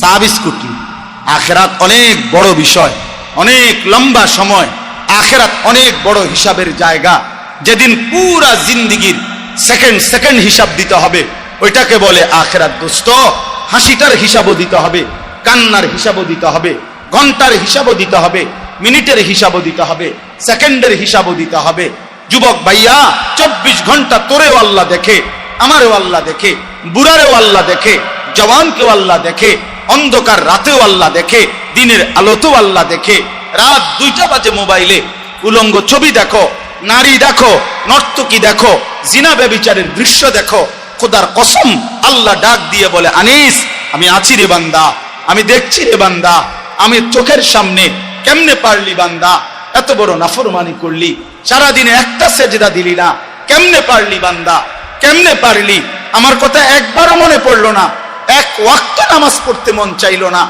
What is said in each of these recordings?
চা বিস্কুট আখেরাত অনেক বড় বিষয়, অনেক লম্বা সময়, আখেরাত অনেক বড় হিসাবের জায়গা। যেদিন পুরা জিন্দিগির সেকেন্ড সেকেন্ড হিসাব দিতে হবে, ওইটাকে বলে আখেরাত দোস্ত। হাসিটার হিসাবও দিতে হবে, কান্নার হিসাবও দিতে হবে, ঘণ্টার হিসাবও দিতে হবে, মিনিটের হিসাবও দিতে হবে, সেকেন্ডের হিসাবও দিতে হবে। যুবক ভাইয়া, চব্বিশ ঘণ্টা তোরেও আল্লাহ দেখে, আমারও আল্লাহ দেখে, বুড়ারেও আল্লাহ দেখে, জওয়ানকেও আল্লাহ দেখে অন্ধকার রাতেও আল্লাহ দেখে, দিনের আলোতেও আল্লাহ দেখে। রাত দুইটা বাজে মোবাইলে। উলঙ্গ ছবি দেখো, নারী দেখো, নর্তকী দেখো, জিনা ব্যবিচারের দৃশ্য দেখো। খোদার কসম, আল্লাহ ডাক দিয়ে বলে, আনিস, আমি আছি রে বান্দা, আমি দেখছি রে বান্দা, আমি চোখের সামনে কেমনে পারলি বান্দা? এত বড় নাফরমানি করলি, সারাদিনে একটা সেজদা দিলি না, কেমনে পারলি বান্দা? কেমনে পারলি? আমার কথা একবারও মনে পড়ল না। এক ওয়াক্ত নামাজ পড়তে মন চাইলো না।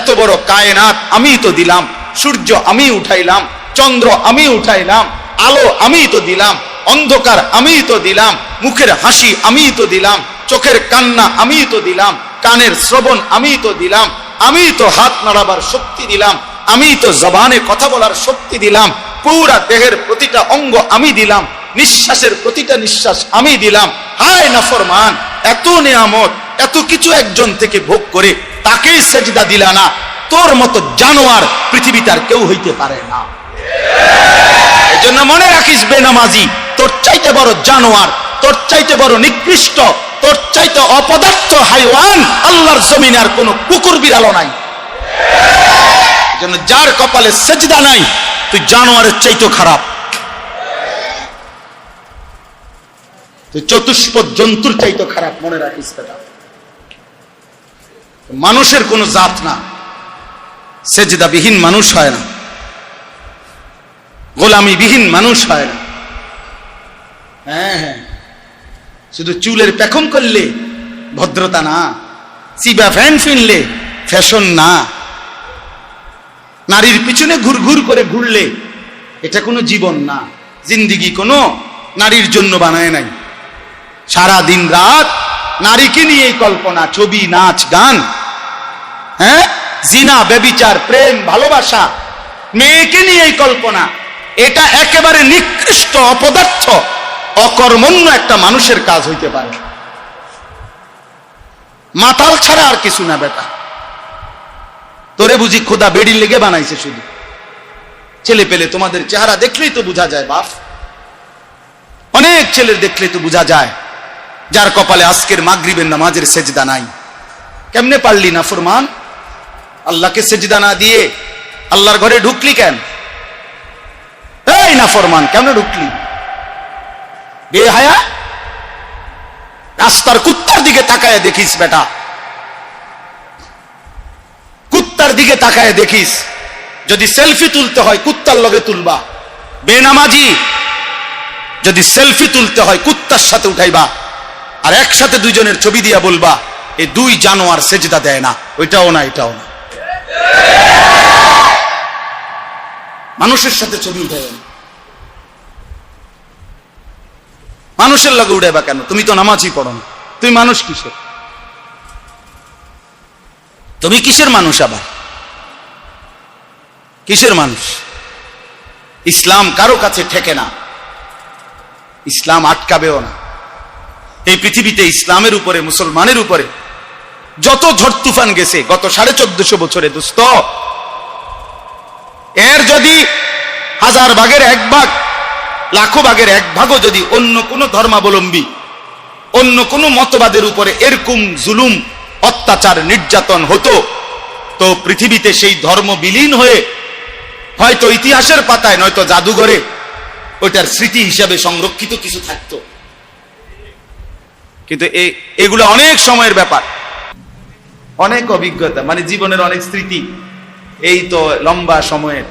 এত বড় কায়নাত আমি তো দিলাম, সূর্য আমি উঠাইলাম, চন্দ্র আমি উঠাইলাম, আলো আমি তো দিলাম, অন্ধকার আমি তো দিলাম, মুখের হাসি আমি তো দিলাম, চোখের কান্না আমি তো দিলাম, কানের শ্রবণ আমি তো দিলাম, আমি তো হাত নাড়াবার শক্তি দিলাম, আমি তো জবানে কথা বলার শক্তি দিলাম, পুরা দেহের প্রতিটা অঙ্গ আমি দিলাম, নিঃশ্বাসের প্রতিটা নিঃশ্বাস আমি দিলাম। হায় নাফরমান, এত নিয়ামত এত কিছু একজন থেকে ভোগ করে তাকেই সেজদা দিলা না। তোর মতো জানোয়ার পৃথিবীতে আর কেউ হইতে পারে না। এই জন্য মনে রাখিস বেনামাজি, তোর চাইতে বড় জানোয়ার, তোর চাইতে বড় নিকৃষ্ট, তোর চাইতে অপদার্থ হাইওয়ান আল্লাহর জমিনে আর কোনো কুকুর বিড়ালও নাই। জন্য যার কপালে সেজদা নাই, তুই জানোয়ারের চাইতে খারাপ। তুই চতুষ্পদ জন্তুর চাইতে খারাপ, মনে রাখিস সেটা মানুষের কোনো জাত না। সেজদাবিহীন মানুষ হয় না। গোলামিবিহীন মানুষ হয় না। হ্যাঁ হ্যাঁ। শুধু চুলের পেখম করলে ভদ্রতা না, চিবা ফ্যান ফিনলে ফ্যাশন না। নারীর পিছনে ঘুরঘুর করে ঘুরলে এটা কোনো জীবন না। জিন্দিগি কোনো নারীর জন্য বানায় নাই। সারা দিন রাত নারীকে নিয়ে কল্পনা, ছবি, নাচ, গান। হ্যাঁ? জিনা, বেবিচার, প্রেম, ভালোবাসা, মেয়েকে নিয়ে এই কল্পনা। এটা একেবারে নিকৃষ্ট অপদার্থ, অকর্মণ্য একটা মানুষের কাজ হইতে পারে। মাতাল ছাড়া আর কিছু না বেটা। তোরে বুঝি খোদা বেড়ির লেগে বানাইছে শুধু। ছেলে পেলে তোমাদের চেহারা দেখলেই তো বোঝা যায়, বাপ। অনেক ছেলের দেখলে তো বোঝা যায়, যার কপালে আজকের মাগরিবের নামাজের সেজদা নাই। কেমনে পারলি না, ফরমান? আল্লাহকে সেজদা না দিয়ে আল্লাহর ঘরে ঢুকলি কেন? এই না ফরমান কেমনে ঢুকলি? বেহায়া? রাস্তার কুত্তার দিকে তাকায় দেখিস বেটা। কুত্তার দিকে তাকায় দেখিস। যদি সেলফি তুলতে হয়, কুত্তার লগে তুলবা। বেনামাজি, যদি সেলফি তুলতে হয়, কুত্তার সাথে উঠাইবা। আর একসাথে দুইজনের ছবি দিয়া বলবা এই দুই জানোয়ার সেজদা দেয় না। ওইটাও না, এটাও না। মানুষের সাথে ছবি উঠাইবেন মানুষের লগে উঠাইবা কেন? তুমি তো নামাজই পড়ো না। তুমি মানুষ কিসের? তুমি কিসের মানুষ আবার? কিসের মানুষ? ইসলাম কারও কাছে ঠেকে না। ইসলাম আটকাবেও না। এই পৃথিবীতে ইসলামের উপরে, মুসলমানের উপরে যত ঝড় তুফান গেছে, গত সাড়ে চোদ্দশো বছরে দোস্ত এর যদি হাজার ভাগের এক ভাগ, লাখো ভাগের এক ভাগও যদি অন্য কোনো ধর্মাবলম্বী, অন্য কোনো মতবাদের উপরে এরকম জুলুম, অত্যাচার, নির্যাতন হতো, তো পৃথিবীতে সেই ধর্ম বিলীন হয়ে হয়তো ইতিহাসের পাতায়, নয়তো জাদুঘরে ওইটার স্মৃতি হিসাবে সংরক্ষিত কিছু থাকত। কিন্তু এগুলো অনেক সময়ের ব্যাপার। অনেক অভিজ্ঞতা মানে জীবনের অনেক স্মৃতি। এই তো লম্বা সময়ের।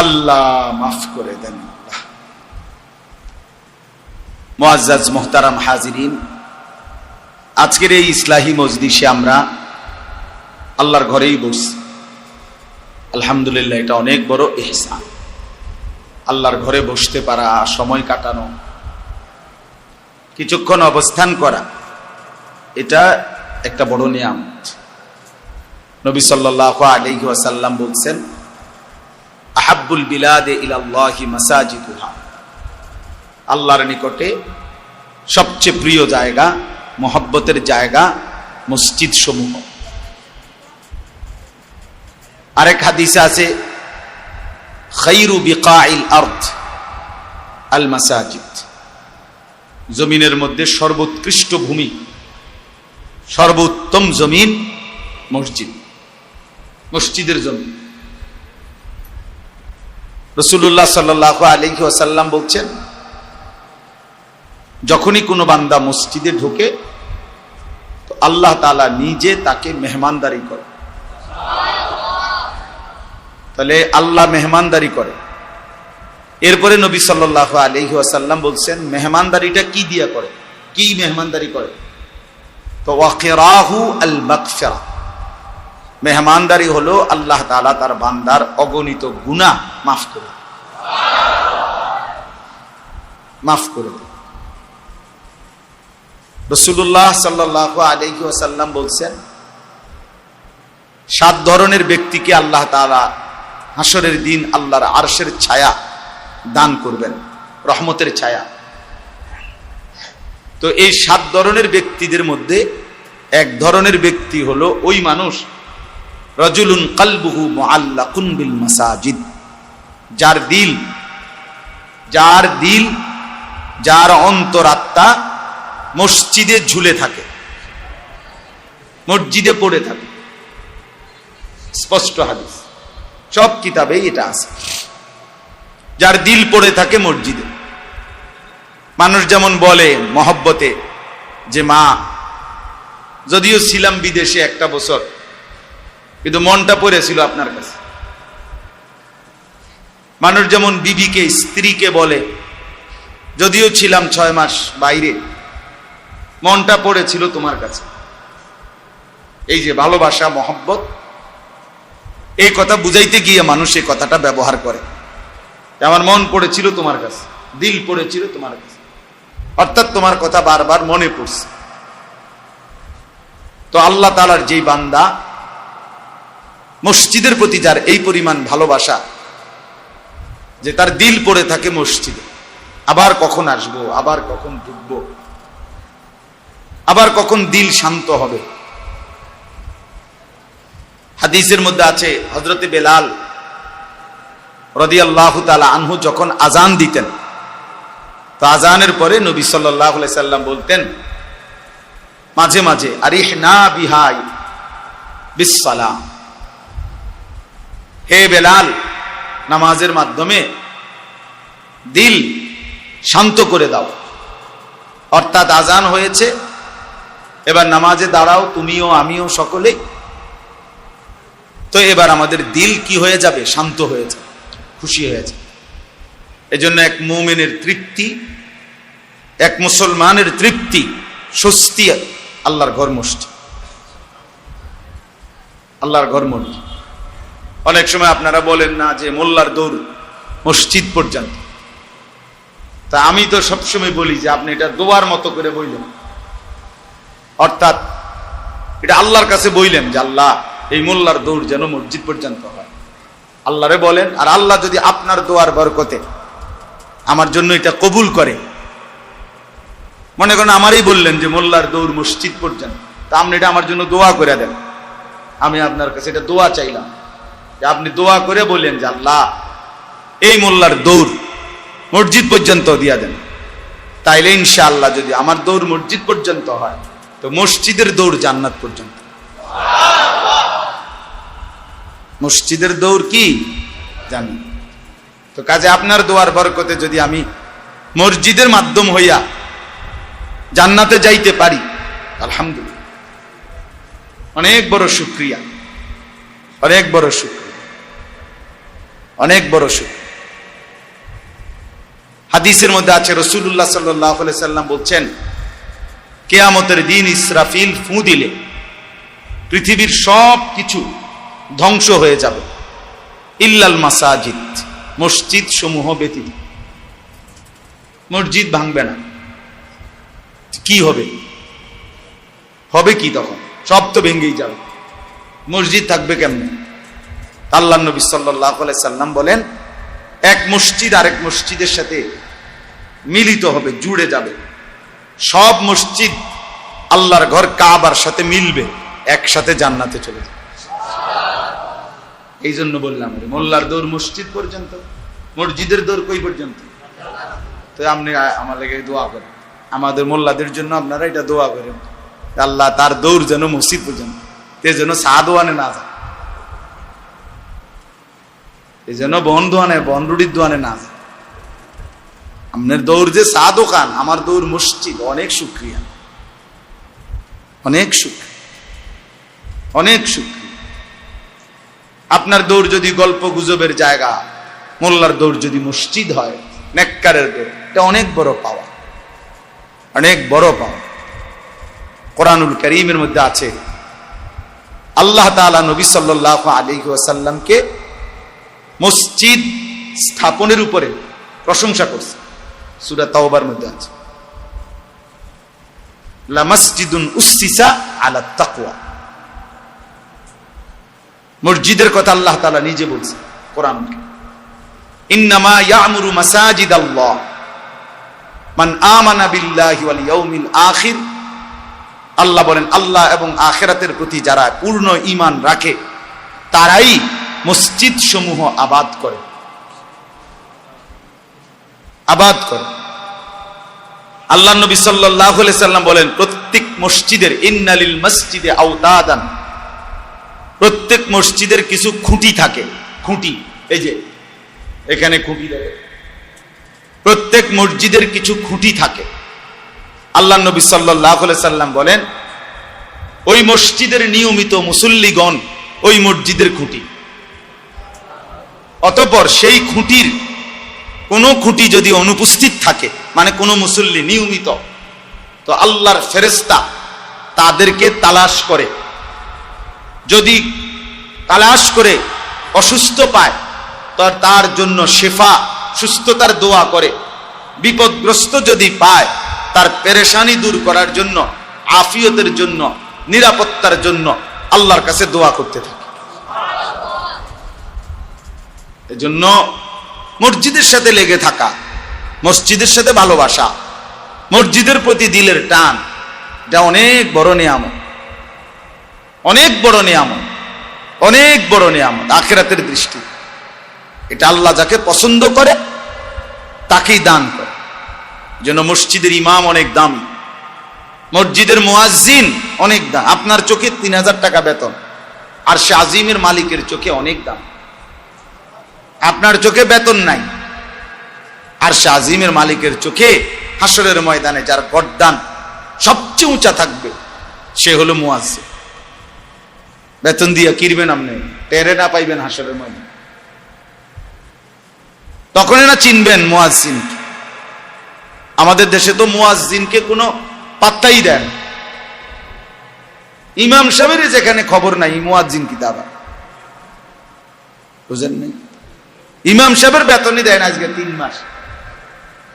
আল্লাহ মাফ করে দেন মোয়াজ্জাজ মোহতারাম হাজিরিন, আজকের এই ইসলাহী মজলিসে আমরা আল্লাহর ঘরেই বসছি। আলহামদুলিল্লাহ, এটা অনেক বড় এহসান আল্লাহর ঘরে বসতে পারা, সময় কাটানো, কিছুক্ষণ অবস্থান করা, এটা একটা বড় নিয়ামত। নবী সাল্লাল্লাহু আলাইহি ওয়াসাল্লাম বলছেন, আহাব্বুল বিলাদে ইলাল্লাহি মাসাজিদুহা। আল্লাহর নিকটে সবচেয়ে প্রিয় জায়গা, মহব্বতের জায়গা মসজিদ সমূহ আরেক হাদিসে আছে, খাইরু বিকাইল আর্থ আল মাসাজিদ। জমিনের মধ্যে সর্বোৎকৃষ্ট ভূমি, সর্বোত্তম জমিন মসজিদ। মসজিদের জমিন রসুল্লাহ সাল্লাহ আলহি ওয়াসাল্লাম বলছেন, যখনই কোনো বান্দা মসজিদে ঢোকে, তো আল্লাহ তালা নিজে তাকে মেহমানদারি করে। তাহলে আল্লাহ মেহমানদারি করে। এরপরে নবী সাল্লাহ আলহি আসাল্লাম বলছেন, মেহমানদারিটা কি দিয়া করে? কি মেহমানদারি করে? তো ওয়াকেরাহু আল মাকফেরা মেহমানদারি হলো আল্লাহ তালা তার বান্দার অগণিত গুণা মাফ করে মাফ করে রসুল্লাহ সাল্লাহ আলহি আসাল্লাম বলছেন, সাত ধরনের ব্যক্তিকে আল্লাহ তালা হাসরের দিন আল্লাহর আরশের ছায়া দান করবেন, রহমতের ছায়া। তো এই সাত ধরনের ব্যক্তিদের মধ্যে এক ধরনের ব্যক্তি হলো ওই মানুষ রজুলুন কালবুহু মোয়াল্লা কুনবিল মাসাজিদ। যার দিল যার দিল, যার অন্তরাত্মা মসজিদে ঝুলে থাকে, মসজিদে পড়ে থাকে। স্পষ্ট হাদিস। সব কিতাবেই এটা আছে। যার দিল পড়ে থাকে মসজিদে। মানুষ যেমন বলে মহব্বতে যে, মা, যদিও ছিলাম বিদেশে একটা বছর কিন্তু মনটা পড়েছিল আপনার কাছে। মানুষ যেমন বিবিকে, স্ত্রীকে বলে, যদিও ছিলাম ছয় মাস বাইরে, মনটা পড়েছিল তোমার কাছে। এই যে ভালোবাসা, মহব্বত, এই কথা বুঝাইতে গিয়ে মানুষ এই কথাটা ব্যবহার করে। আমার মন পড়েছিল তোমার কাছে, দিল পড়েছিল তোমার কাছে। অর্থাৎ তোমার কথা বারবার মনে পড়ছে। তো আল্লাহ তালার যেই বান্দা মসজিদের প্রতি যার এই পরিমাণ ভালোবাসা, যে তার দিল পড়ে থাকে মসজিদে। আবার কখন আসব, আবার কখন ঢুকবো, আবার কখন দিল শান্ত হবে। হাদিসের মধ্যে আছে হজরতে বেলাল রদিয়াল্লাহ তালা আনহু যখন আজান দিতেন, তো আজানের পরে নবী সাল্লাহ সাল্লাম বলতেন, মাঝে মাঝে আরিহ না বিহাই বিসালাম হে বেলাল, নামাজের মাধ্যমে দিল শান্ত করে দাও। অর্থাৎ আজান হয়েছে, এবার নামাজে দাঁড়াও, তুমিও আমিও সকলেই। তো এবার আমাদের দিল কি হয়ে যাবে? শান্ত হয়ে যাবে খুশি হয়ে যাবে এজন্য এক মোমেনের তৃপ্তি, এক মুসলমানের তৃপ্তি, স্বস্তি আল্লাহর ঘর মসজিদ। আল্লাহর ঘর মসজিদ। অনেক সময় আপনারা বলেন না যে মোল্লার দৌড় মসজিদ পর্যন্ত। তা আমি তো সবসময় বলি যে আপনি এটা দোয়ার মতো করে বললেন অর্থাৎ এটা আল্লাহর কাছে বইলেন যে আল্লাহ, এই মোল্লার দৌড় যেন মসজিদ পর্যন্ত হয়। আল্লাহরে বলেন, আর আল্লাহ যদি আপনার দোয়ার বরকতে আমার জন্য এটা কবুল করে। মনে করেন আমারই বললেন যে মোল্লার দৌড় মসজিদ পর্যন্ত। তা আপনি এটা আমার জন্য দোয়া করে দেন। আমি আপনার কাছে এটা দোয়া চাইলাম। যে আপনি দোয়া করে বললেন যে আল্লাহ, এই মোল্লার দৌড় মসজিদ পর্যন্ত দিয়া দেন। তাইলে ইনশাআল্লাহ যদি আমার দৌড় মসজিদ পর্যন্ত হয়, তো মসজিদের দৌড় জান্নাত পর্যন্ত। মসজিদের দৌড় কি? জানি। তো কাজে আপনার দোয়ার বরকতে যদি আমি মসজিদের মাধ্যম হইয়া জান্নাতে যাইতে পারি, আলহামদুলিল্লাহ। অনেক বড় শুক্রিয়া। অনেক বড় শুক্রিয়া। অনেক বড় শুক্রিয়া হাদিসের মধ্যে আছে রসুল্লাহ সাল্লাহ সাল্লাম বলছেন, কেয়ামতের দিন ইসরাফিল ফু দিলে পৃথিবীর সব কিছু ধ্বংস হয়ে যাবে। ইল্লাল মাসাজিদ, মসজিদ সমূহ ব্যতীত। মসজিদ ভাঙবে না। কি হবে? হবে কি তখন? সব তো ভেঙেই যাবে। মসজিদ থাকবে কেমনে? আল্লাহ নবী সাল্লাহ সাল্লাম বলেন, এক মসজিদ আরেক মসজিদের সাথে মিলিত হবে, জুড়ে যাবে। সব মসজিদ আল্লাহর ঘর কাবার সাথে মিলবে, একসাথে জান্নাতে চলে যাবে। এই জন্য বললাম মোল্লার দৌড় মসজিদ পর্যন্ত, মসজিদের দৌড় কই পর্যন্ত? তো আপনি আমার লেগে দোয়া করেন। আমাদের মোল্লাদের জন্য আপনারা এটা দোয়া করেন। আল্লাহ তার দৌড় যেন মসজিদ পর্যন্ত, তে যেন সাদোয়ানে না যায়। এই যেন বন দোয়ানে বনরুডির দোয়ানে না। আপনার দৌড় যে চা দোকান, আমার দৌড় মসজিদ, অনেক শুক্রিয়া। অনেক শুক্রিয়া। অনেক শুক্রিয়া। আপনার দৌড় যদি গল্প গুজবের জায়গা, মোল্লার দৌড় যদি মসজিদ হয়, নেককারের দৌড়, এটা অনেক বড় পাওয়া। অনেক বড় পাওয়া। কোরআনুল করিমের মধ্যে আছে, আল্লাহ তাআলা নবী সাল্লাল্লাহু আলাইহি ওয়াসাল্লামকে মসজিদ স্থাপনের উপরে প্রশংসা করছে। সূরা তাওবার মধ্যে আছে। লা মসজিদুন উসসিসা আলা তাকওয়া। মসজিদের কথা আল্লাহ তাআলা নিজে বলছে কোরআন ইন্নামা ইয়ামুরু মাসাজিদ আল্লাহ মান আমানা বিল্লাহি ওয়াল ইয়াউমিল আখির। আল্লাহ বলেন, আল্লাহ এবং আখেরাতের প্রতি যারা পূর্ণ ঈমান রাখে, তারাই মসজিদ সমূহ আবাদ করে। আবাদ করে। আল্লাহ নবী আলাইহি সাল্লাম বলেন, প্রত্যেক মসজিদের ইন্নালিল মসজিদে আওতাদান। প্রত্যেক মসজিদের কিছু খুঁটি থাকে। খুঁটি, এই যে, এখানে খুঁটি দেখে প্রত্যেক মসজিদের কিছু খুঁটি থাকে। আল্লাহ নবী সাল্লাহ সাল্লাম বলেন, ওই মসজিদের নিয়মিত মুসল্লিগণ ওই মসজিদের খুঁটি। অতপর সেই খুঁটির কোনো খুঁটি যদি অনুপস্থিত থাকে মানে কোনো মুসল্লি নিয়মিত, তো আল্লাহর ফেরেস্তা তাদেরকে তালাশ করে। যদি তালাশ করে অসুস্থ পায়, তো তার জন্য শেফা, সুস্থতার দোয়া করে। বিপদগ্রস্ত যদি পায়, তার পেরেশানি দূর করার জন্য, আফিয়তের জন্য, নিরাপত্তার জন্য আল্লাহর কাছে দোয়া করতে থাকে। এজন্য মসজিদের সাথে লেগে থাকা, মসজিদের সাথে ভালোবাসা, মসজিদের প্রতি দিলের টান, এটা অনেক বড় নিয়ামত। অনেক বড় নিয়ামত। অনেক বড় নিয়ামত। আখেরাতের দৃষ্টি। এটা আল্লাহ যাকে পছন্দ করে, তাকেই দান করে। যেন মসজিদের ইমাম অনেক দাম। মসজিদের মুয়াজ্জিন অনেক দাম। আপনার চোখে তিন হাজার টাকা বেতন। আর সে আজিমের মালিকের চোখে অনেক দাম। আপনার চোখে বেতন নাই। আর সে আজিমের মালিকের চোখে হাসরের ময়দানে যার গড্ডান সবচেয়ে উঁচা থাকবে, সে হলো মুয়াজ্জিন। বেতন দিয়ে কিনবেন আপনি টেরে না পাইবেন হাসরের ময়দানে। তখনই না চিনবেন মুয়াজ্জিন আমাদের দেশে তো মুয়াজ্জিনকে কোনো পাত্তাই দেন ইমাম সাহেবের যেখানে খবর নাই, মুয়াজ্জিন কি দাবা? বুঝেন নাই? ইমাম সাহেবের বেতনই দেয় না আজকে, তিন মাস।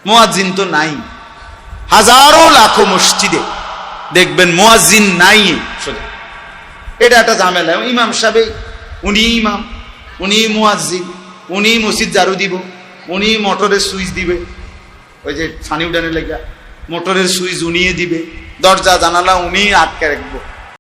মুয়াজ্জিন তো নাই। হাজারো লাখো মসজিদে দেখবেন মুয়াজ্জিন নাই। এটা একটা ঝামেলা। ইমাম সাহেব, উনি ইমাম, উনি মুয়াজ্জিন, উনি মসজিদ ঝাড়ু দিব, উনি মোটরের সুইচ দিবে। ওই যে ফানি উডানের লেগা, মোটরের সুইচ উনিয়ে দিবে। দরজা, জানালা উনি আটকে রাখব।